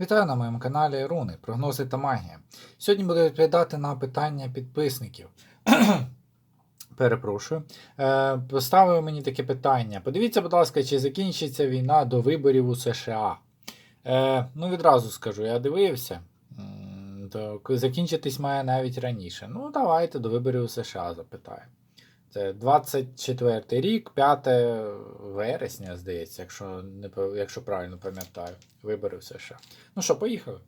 Вітаю на моєму каналі Руни, прогнози та магія. Сьогодні буду відповідати на питання підписників. Перепрошую. Е, поставили мені таке питання. Подивіться, будь ласка, чи закінчиться війна до виборів у США. Е, ну, відразу скажу, я дивився. То закінчитись має навіть раніше. Ну, давайте до виборів у США запитаю. Це 24 рік, 5 вересня, здається, якщо, не, якщо правильно пам'ятаю. Вибори в США. Ну що, поїхали.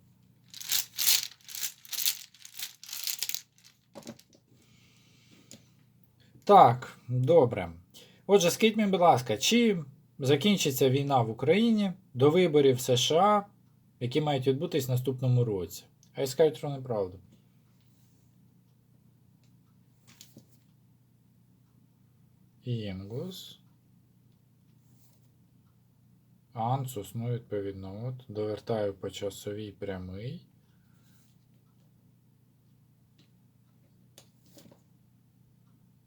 Так, добре. Отже, скажіть мені, будь ласка, чи закінчиться війна в Україні до виборів США, які мають відбутись в наступному році? Хай скажуть про неправду. Інгус. Ансус, ну, відповідно, от, довертаю по часовій прямий.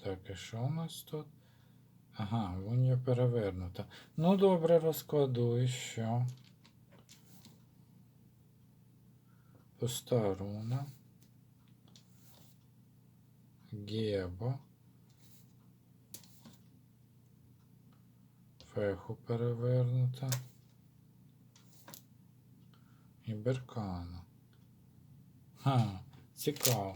Так, і що у нас тут? Ага, вунья перевернута. Ну, добре, розкладу і що. Пуста руна. Гебо. Феху перевернута. І беркана. Ха, цікаво.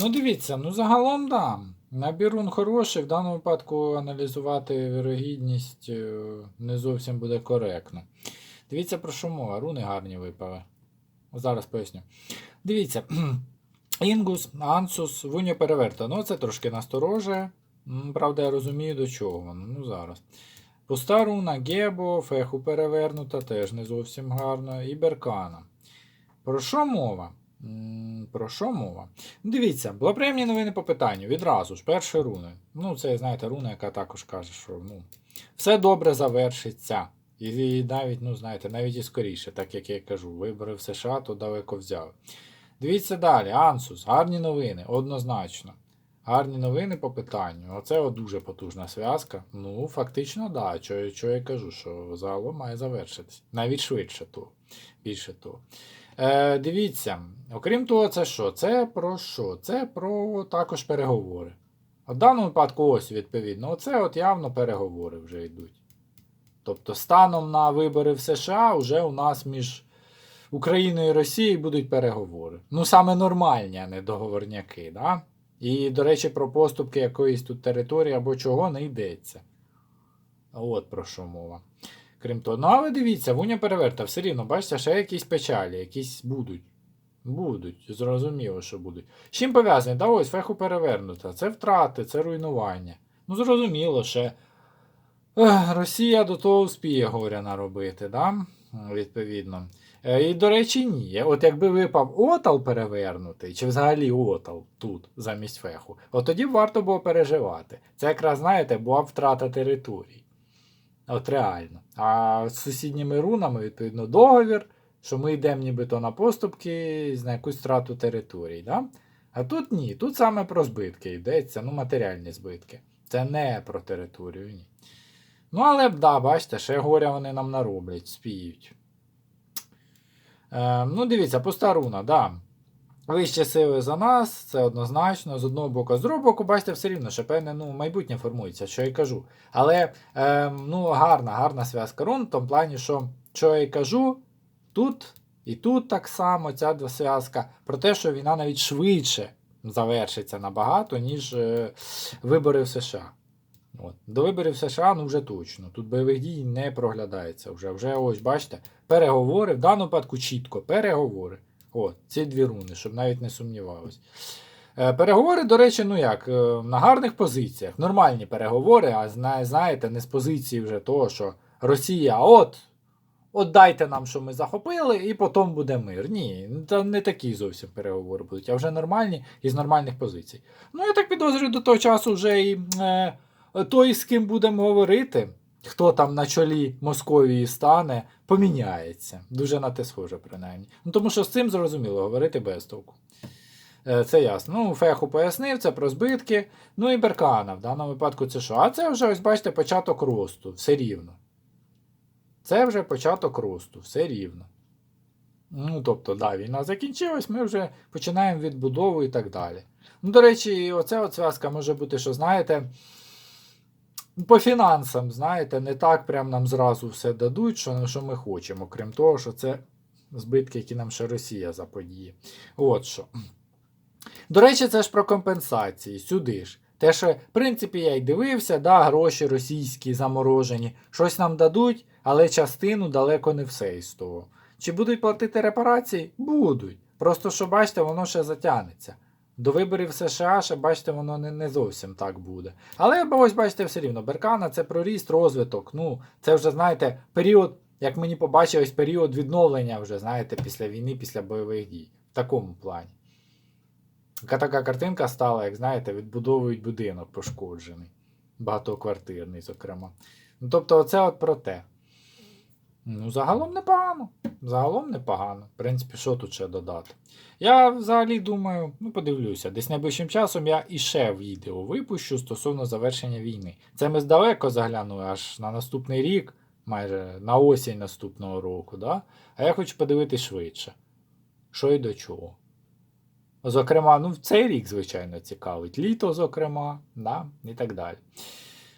Ну, дивіться, ну загалом да. Набір рун хороший, в даному випадку аналізувати вірогідність е, не зовсім буде коректно. Дивіться, про що мова. Руни гарні випали. Зараз поясню. Дивіться. Інгус, Ансус, Вуня переверта. Ну, це трошки насторожує. Правда, я розумію, до чого воно. Ну, зараз. Пуста руна, Гебо, Феху перевернута, теж не зовсім гарно. І Беркана. Про що мова? Про що мова? Дивіться, були приємні новини по питанню. Відразу ж, перші руни. Ну, це, знаєте, руна, яка також каже, що ну, все добре завершиться. І навіть, ну, знаєте, навіть і скоріше, так як я кажу, вибори в США то далеко взяли. Дивіться далі, Ансус, гарні новини, однозначно. Гарні новини по питанню. Оце от дуже потужна зв'язка. Ну, фактично, да. Що, що я кажу, що загалом має завершитись. Навіть швидше того. Більше того. Е, дивіться, окрім того, це що? Це про що? Це про також переговори. В даному випадку, ось відповідно, оце от явно переговори вже йдуть. Тобто, станом на вибори в США вже у нас між Україною і Росією будуть переговори. Ну, саме нормальні, а не договорняки. Да? І, до речі, про поступки якоїсь тут території або чого не йдеться. От про що мова. Крім того, ну але дивіться, Вуня переверта, все рівно, бачите, ще якісь печалі, якісь будуть. Будуть, зрозуміло, що будуть. З чим пов'язані? Да ось феху перевернута. Це втрати, це руйнування. Ну, зрозуміло, ще Росія до того успіє горя наробити, да? Відповідно. Е, І, до речі, ні. От якби випав отал перевернутий, чи взагалі отал тут, замість феху, от тоді б варто було переживати. Це якраз, знаєте, була втрата територій. От реально. А з сусідніми рунами, відповідно, договір, що ми йдемо нібито на поступки на якусь втрату територій. Да? А тут ні, тут саме про збитки йдеться, ну, матеріальні збитки. Це не про територію, ні. Ну, але да, бачите, ще горя вони нам нароблять, спіють. Е, ну, дивіться, пуста руна, да. Вищі сили за нас, це однозначно. З одного боку, з другого боку, бачите, все рівно, що певне ну, майбутнє формується, що я й кажу. Але е, ну, гарна, гарна зв'язка рун, в тому плані, що що я й кажу, тут і тут так само ця зв'язка, про те, що війна навіть швидше завершиться набагато, ніж е, вибори в США. От. До виборів США ну вже точно. Тут бойових дій не проглядається. Вже вже ось, бачите, переговори, в даному випадку чітко, переговори. От, ці дві руни, щоб навіть не сумнівалось. Е, Переговори, до речі, ну як, е, на гарних позиціях. Нормальні переговори, а зна- знаєте, не з позиції вже того, що Росія, от, от дайте нам, що ми захопили, і потім буде мир. Ні, не такі зовсім переговори будуть, а вже нормальні і з нормальних позицій. Ну, я так підозрюю, до того часу вже і е, той, з ким будемо говорити, хто там на чолі Московії стане, поміняється. Дуже на те схоже, принаймні. Ну, тому що з цим зрозуміло говорити без толку. Е, Це ясно. Ну, Феху пояснив, це про збитки. Ну і Беркана, в даному випадку це що? А це вже, ось бачите, початок росту, все рівно. Це вже початок росту, все рівно. Ну, тобто, да, війна закінчилась, ми вже починаємо відбудову і так далі. Ну, до речі, оця от зв'язка може бути, що знаєте, по фінансам, знаєте, не так прям нам зразу все дадуть, що, що ми хочемо, крім того, що це збитки, які нам ще Росія заподіє. От що. До речі, це ж про компенсації, сюди ж. Те, що, в принципі, я й дивився, да, гроші російські заморожені, щось нам дадуть, але частину далеко не все із того. Чи будуть платити репарації? Будуть. Просто що бачите, воно ще затягнеться. До виборів США ще, бачите, воно не, не зовсім так буде. Але ось бачите, все рівно, Беркана це про ріст, розвиток. Ну, це вже, знаєте, період, як мені побачилось, період відновлення вже, знаєте, після війни, після бойових дій. В такому плані. Така картинка стала, як знаєте, відбудовують будинок пошкоджений. Багатоквартирний, зокрема. Ну, тобто, оце от про те. Ну, загалом непогано. Загалом непогано. В принципі, що тут ще додати? Я взагалі думаю, ну подивлюся, десь найближчим часом я іще відео випущу стосовно завершення війни. Це ми здалеко заглянули аж на наступний рік, майже на осінь наступного року, да? а я хочу подивитись швидше. Що і до чого. Зокрема, ну, цей рік, звичайно, цікавить. Літо, зокрема, да? і так далі.